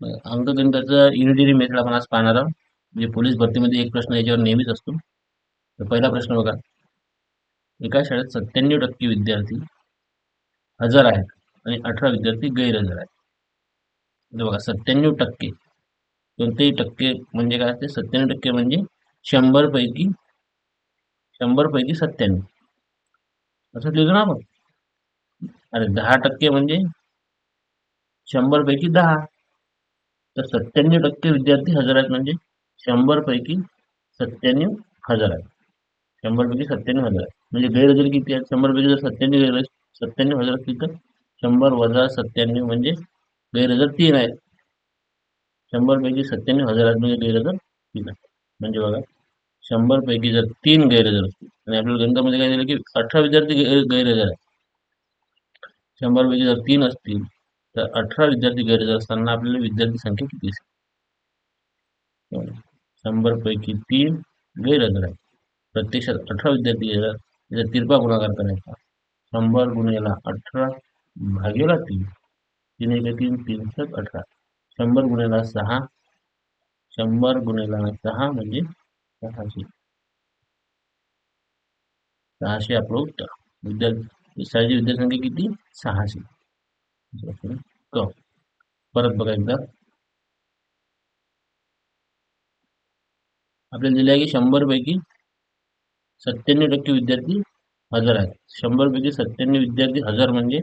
अंकगणिताचा unitary method आपण आज पाहणार आहोत. म्हणजे पोलीस भरतीमध्ये एक प्रश्न याच्यावर नेहमीच असतो. तर पहिला प्रश्न बघा. एका शाळेत सत्त्याण्णव टक्के विद्यार्थी हजर आहेत आणि अठरा विद्यार्थी गैरहजर आहेत. बघा सत्त्याण्णव टक्के. कोणतेही टक्के म्हणजे काय असते? सत्त्याण्णव टक्के म्हणजे शंभरपैकी शंभरपैकी सत्त्याण्णव. असं लिहितो ना आपण. अरे दहा टक्के म्हणजे शंभरपैकी दहा. तर सत्त्याण्णव टक्के विद्यार्थी हजर आहेत म्हणजे शंभर पैकी सत्त्याण्णव हजर आहेत. शंभर पैकी सत्त्याण्णव हजार आहेत. म्हणजे गैरहजर किती आहेत? शंभर पैकी जर सत्त्याण्णव गैर सत्त्याण्णव हजार असतील तर शंभर वजा सत्त्याण्णव म्हणजे गैरहजर तीन आहेत. शंभर पैकी सत्त्याण्णव हजार आहेत म्हणजे गैरहजर तीन आहेत. म्हणजे बघा शंभर पैकी जर तीन गैरहजर असतील आणि आपल्याला गणितामध्ये काय दिलं की अठरा विद्यार्थी गैर- गैरहजर आहेत. शंभर पैकी जर तीन असतील तर अठरा विद्यार्थी गैरहजर असताना आपल्याला विद्यार्थी संख्या किती असेल? शंभर पैकी तीन गैरहजर आहेत. प्रत्यक्षात अठरा विद्यार्थी गैरहजर याचा तिरपा गुणाकार करायचा. शंभर गुणिला अठरा भागेला तीन. तीन एक तीन तीन सात अठरा. शंभर गुन्ह्याला सहा. शंभर गुणिला सहा म्हणजे सहाशे. सहाशे आपलं उत्तर. विद्यार्थी शाळेची विद्यार्थी संख्या किती? सहाशे. परत बघा एकदा. आपल्याला दिले आहे की शंभर पैकी सत्त्याण्णव टक्के विद्यार्थी हजर आहेत. शंभर पैकी सत्त्याण्णव विद्यार्थी हजर म्हणजे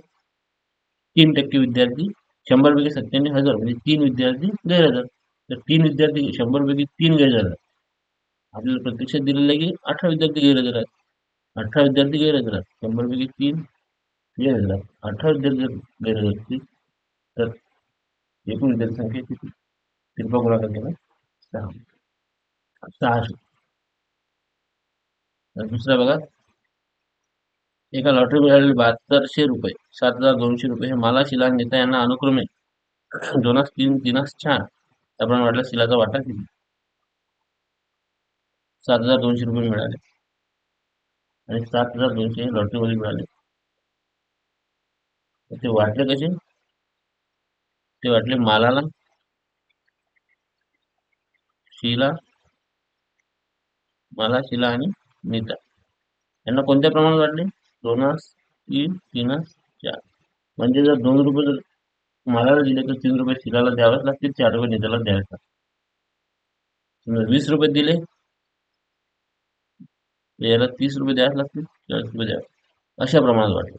तीन टक्के विद्यार्थी शंभर पैकी सत्त्याण्णव हजार म्हणजे तीन विद्यार्थी गैरहजर. तर तीन विद्यार्थी शंभर पैकी तीन गैरहजर आहेत. आपल्याला प्रत्यक्षात दिलेलं आहे की अठरा विद्यार्थी गैरहजर आहेत. अठरा विद्यार्थी गैरहजर आहेत. शंभर पैकी तीन गैरहजर अठरा विद्यार्थी जर गैरहजर असतील तर एकूण विद्यार्थी संख्या किती तिरपा गुणाकार केला सहा. सहाशे. तर दुसरा बघा. एका लॉटरी मिळालेले बहात्तरशे रुपये. सात हजार दोनशे रुपये. हे मला शिला नेता यांना अनुक्रमे दोनास तीन तीनास चार त्याप्रमाणे वाटलं शिलाचा वाटा किती? सात हजार दोनशे रुपये मिळाले. आणि सात हजार दोनशे लॉटरीमध्ये मिळाले. ते वाटले कसे? ते वाटले मालाला? शिला? माला शिला आणि नीता. यांना कोणत्या प्रमाणात वाटले? दोनास तीन तीनास चार. म्हणजे जर दोन रुपये जर मालाला दिले तर तीन रुपये शिलाला द्यावेच लागतील चार रुपये नीताला द्यावेच लागतील. वीस रुपये दिले याला तीस रुपये द्यावेच लागतील चाळीस रुपये द्यावे अशा प्रमाणात वाटले.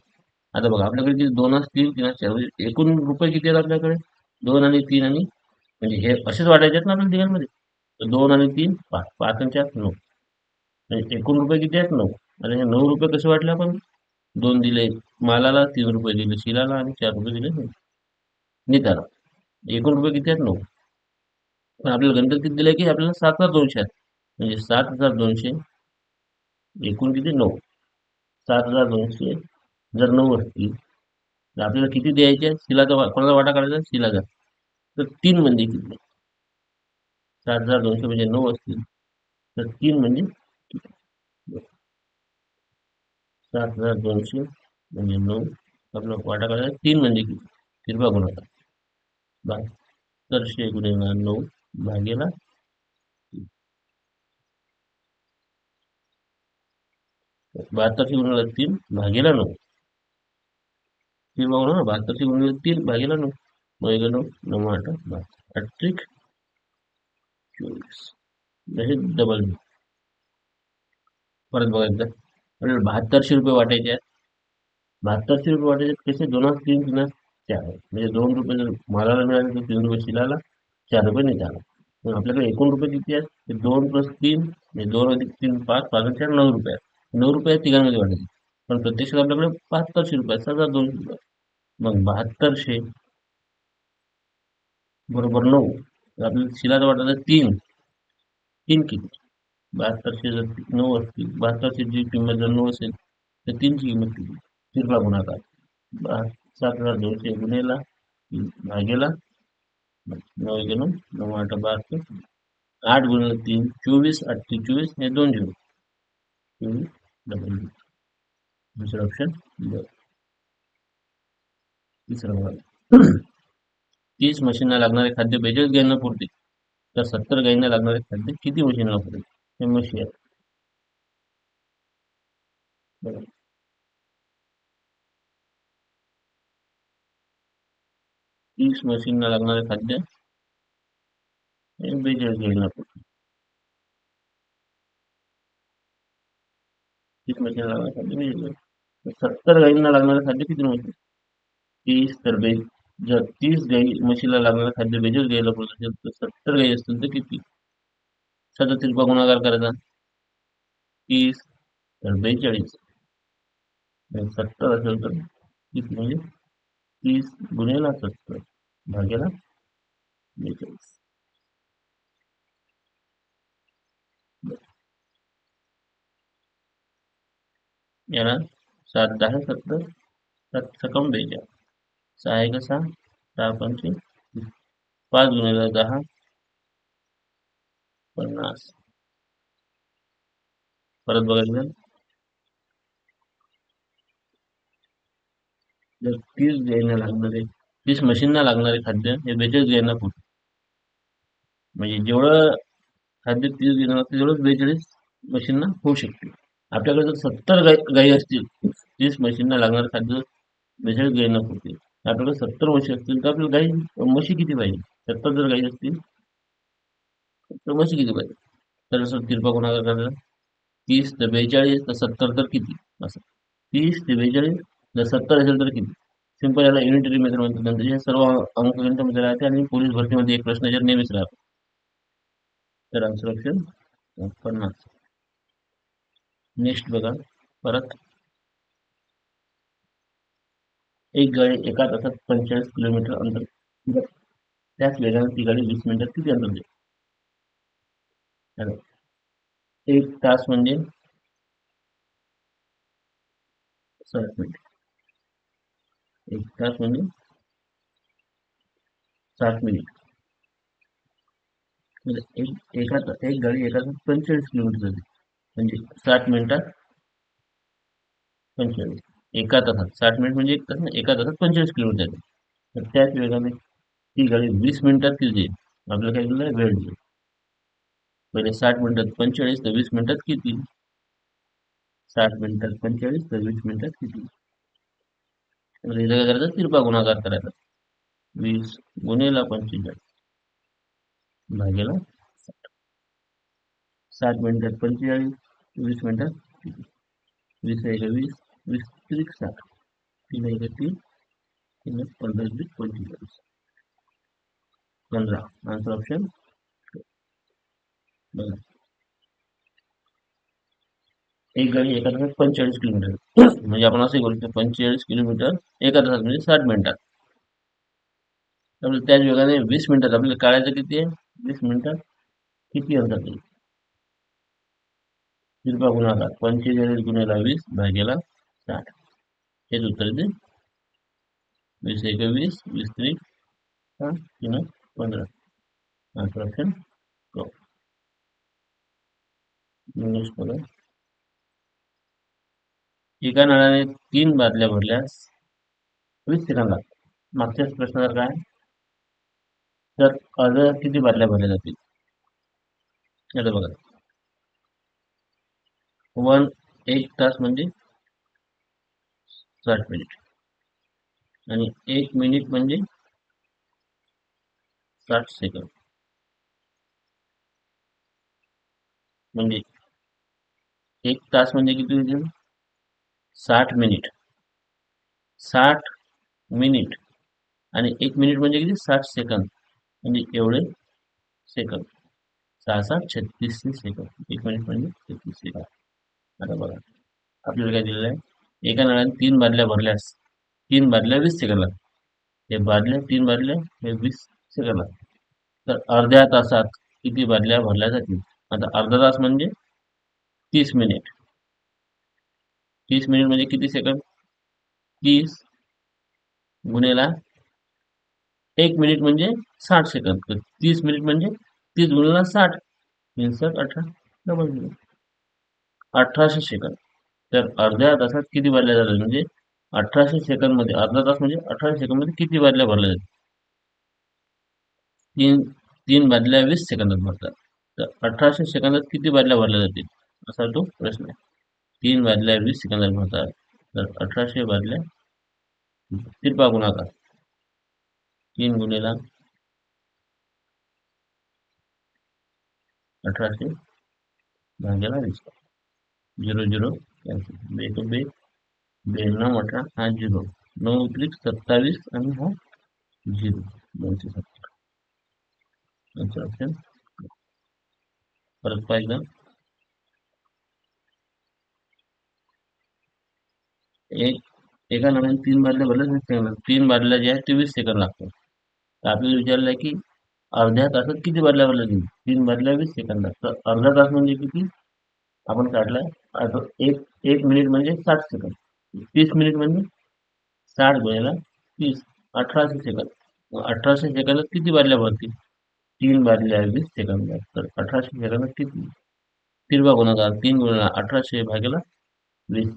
आता बघा आपल्याकडे किती दोन तीन तीन चार म्हणजे एकूण रुपये किती आहेत आपल्याकडे? दोन आणि तीन आणि म्हणजे हे असेच वाटायचे आहेत ना आपल्या तिघांमध्ये तर दोन आणि तीन पाच. पाच आणि चार नऊ. म्हणजे एकूण रुपये किती आहेत? नऊ. आणि हे नऊ रुपये कसे वाटले आपण? दोन दिले मालाला तीन रुपये दिले शिलाला आणि चार रुपये दिले निताला एकूण रुपये किती आहेत? नऊ. पण आपल्याला गणित किती दिले की आपल्याला सात हजार दोनशे आहेत. म्हणजे सात हजार दोनशे एकूण किती? नऊ. सात हजार दोनशे जर नऊ असतील तर आपल्याला किती द्यायचे शिलाचा वा- कोणाचा वाटा काढायचा शिलाचा. तर तीन म्हणजे किती? सात हजार दोनशे म्हणजे नऊ असतील तर तीन म्हणजे सात हजार दोनशे म्हणजे नऊ. आपला वाटा काढायचा तीन म्हणजे किती? तिरपा गुणाकार बहात्तरशे गुणिला नऊ भागेला तीन. बहात्तरशे तीन भागेला नऊ. तिरपा गुणाकार बहात्तरशे गुणिला तीन भागीला नऊ मग नऊ नऊ आठ बहात्तर अठ्ठ्रिक चोवीस म्हणजे डबल परत बघा एकदा आपल्याला बहात्तरशे रुपये वाटायचे आहेत. बहात्तरशे रुपये वाटायचे आहेत कसे दोनास तीन तीन चार. म्हणजे दोन रुपये जर मालाला मिळाले तर तीन रुपये शिलाला चार रुपये निघाला मग आपल्याकडे एकूण रुपये किती आहेत? ते दोन प्लस तीन म्हणजे दोन अधिक तीन पाच पाच चार नऊ रुपये आहेत. नऊ रुपये तिघांमध्ये वाटायचे. पण प्रत्यक्षात आपल्याकडे बहात्तरशे रुपये आहेत. हजार दोनशे रुपये. मग बहात्तरशे बरोबर नऊ. आपल्याला शिलाचा वाटायचा तीन. तीन किती बहात्तरशे जर नऊ असतील बहात्तरशे जी किंमत जर नऊ असेल तर तीनची किंमत किती तिरला गुणाकार. बहा सात हजार दोनशे गुन्हेला भागेला नऊ एक नऊ नऊ आठ बहात्तर. आठ गुणिले तीन चोवीस आठ तीन चोवीस हे दोन झिरो चोवीस डबल झिरो दुसरं ऑप्शन ब तिसरं बघा तीस मशीनला लागणारे खाद्य बेचाळीस गायींना पुरते तर सत्तर गायींना लागणारे खाद्य किती मशीनला पुरेल हे म्हशी आहेत बघा. तीस मशीनला लागणारे खाद्य हे बेचाळीस गायींना पुरते तीस मशीनला लागणारे खाद्य बेचाळीस तर सत्तर गायींना लागणारं खाद्य किती मिळते तीस तर बे जर तीस गाई म्हशीला लागणारं खाद्य बेचाळीस गाईला पुरत असेल तर सत्तर गाई असतील तर किती सदतीस गुणाकार करायचा तीस तर बेचाळीस सत्तर असेल तर किती म्हणजे तीस गुन्हेला सत्तर भाग्याला बेचाळीस याला सात दहा सत्तर सात सकम बेचाळीस सहा एक दहा पन्नास। परत बघायचं जर तीस गायींना लागणारे तीस मशीनना लागणारे खाद्य हे बेचाळीस गायींना पुरते म्हणजे जेवढं खाद्य तीस गायींना तेवढंच बेचाळीस मशीनना होऊ शकते आपल्याकडे जर सत्तर गाई असतील तीस म्हशींना लागणार खाद्य बेचाळीस गायींना पुरते आपल्याकडे सत्तर म्हशी असतील तर आपल्याला गाई म्हशी किती पाहिजे? सत्तर जर गाई असतील तर म्हशी किती पाहिजे? तर असं तिरपा गुणाकार करायचा तीस ते बेचाळीस तर सत्तर तर किती? असं. तीस ते बेचाळीस जर सत्तर असेल तर किती? सिंपल याला युनिटरी मेथड म्हणतात. नंतर हे सर्व अंक राहते आणि पोलीस भरतीमध्ये एक प्रश्न जर नेहमीच राहतो. तर आन्सर ऑप्शन पन्नास. नेक्स्ट बघा. परत. एक गाडी एका तासात पंचेचाळीस किलोमीटर अंतर. त्याच वेगाने ती गाडी वीस मिनिटात किती अंतर देते एक तास म्हणजे साठ मिनिट. एक तास म्हणजे साठ मिनिट. म्हणजे एक एका एक गाडी एका तासात पंचेचाळीस किलोमीटर जाते म्हणजे साठ मिनिटात पंचेचाळीस एका तासात. साठ मिनिट म्हणजे एक तास ना एका तासात पंचेचाळीस किलोमीटर जाते तर त्याच वेगाने ती गाडी वीस मिनिटात किती जाईल आपल्याला काय केलं वेळ जाईल पहिले साठ मिनिटात पंचेचाळीस तर वीस मिनिटात किती साठ मिनिटात पंचेचाळीस तर वीस मिनिटात किती तर इथं काय करायचं तिरपा गुणाकार करायचा वीस गुन्हेला पंचेचाळीस. भागेला सात मिनिटात पंचेचाळीस वीस मिनिटात वीस एक वीस वीस त्रिक साठ तीन एक तीन तीन पंधरा वीस पंचेचाळीस. पंधरा. आन्सर ऑप्शन बघा. एक गाडी एका तासात पंचेचाळीस किलोमीटर. म्हणजे आपण असे करू शकतो पंचेचाळीस किलोमीटर एका तासात म्हणजे साठ मिनिटात. त्यामुळे त्याच वेगाने वीस मिनिटात आपल्याला काढायचं किती आहे? वीस मिनिटात किती अंतर कृपा गुणाकार पंचेचाळीस गुन्हेला वीस भागेला साठ. हेच उत्तर येते वीस एक वीस त्रिक साठ तीन पंधरा. आन्सर ऑप्शन क नेक्स्ट बघा एका नळाने तीन बादल्या भरल्यास वीस सेकंदात मागच्याच प्रश्नावर काय? तर अर्ध किती बादल्या भरल्या जातील? आता बघा. वन एक तास म्हणजे साठ मिनिट. आणि एक मिनिट म्हणजे साठ सेकंद. म्हणजे एक तास म्हणजे किती होतील साठ मिनिट. साठ मिनिट. आणि एक मिनिट म्हणजे किती? साठ सेकंद. म्हणजे एवढे सेकंद. सहा साठ छत्तीस सेकंद. एक मिनिट म्हणजे छत्तीस सेकंद. आता बघा आपल्याला काय दिलेलं आहे? एका नळाने तीन बादल्या भरल्यास तीन बादल्या वीस सेकंद लागतात. हे बादल्या तीन बादल्या हे वीस सेकंद लागतात. तर अर्ध्या तासात किती बादल्या भरल्या जातील? आता अर्धा तास म्हणजे तीस मिनिट. तीस मिनिट म्हणजे किती सेकंद तीस गुन्हेला एक मिनिट म्हणजे साठ सेकंद तर तीस मिनिट म्हणजे तीस गुन्हेला साठ. तीन अठरा डबल मिनिट. अठराशे सेकंद. तर अर्ध्या तासात किती बादल्या जातात? म्हणजे अठराशे सेकंदमध्ये अर्धा तास म्हणजे अठराशे सेकंदमध्ये किती बादल्या भरल्या जातात? तीन तीन बादल्या वीस सेकंदात भरतात. तर अठराशे सेकंदात किती बादल्या भरल्या जातील? असा तो प्रश्न आहे. तीन बादल्या वीस सेकंदात भरतात. तर अठराशे बादल्या तिरपा गुणाकार. तीन गुणिला अठराशे भाग्याला वीस. झिरो झिरो कॅन्सल बे टू बे बे नऊ अठरा हा झिरो. नऊ त्रिक सत्तावीस आणि हा झिरो. दोनशे सत्तर आन्सर ऑप्शन परत पाहिजे एक एका नव्याने तीन बादल्या भरल्या वीस सेकंड तीन बादल्या ज्या आहेत ते वीस सेकंद लागतात. तर आपल्याला विचारलं आहे की अर्ध्या तासात किती बादल्या भरल्या तीन बादल्या वीस सेकंदात तर अर्धा तास म्हणजे किती? आपण काढलाय एक एक मिनिट म्हणजे साठ सेकंद तीस मिनिट म्हणजे साठ गुणेला तीस अठराशे सेकंद अठराशे सेकंदात किती बादल्या भरतील तीन बादल्या वीस सेकंद तर अठराशे सेकंदात किती? तिरवा गुणाकार तीन गुणिला अठराशे भागेला वीस.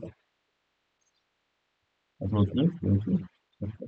आपलं सत्तर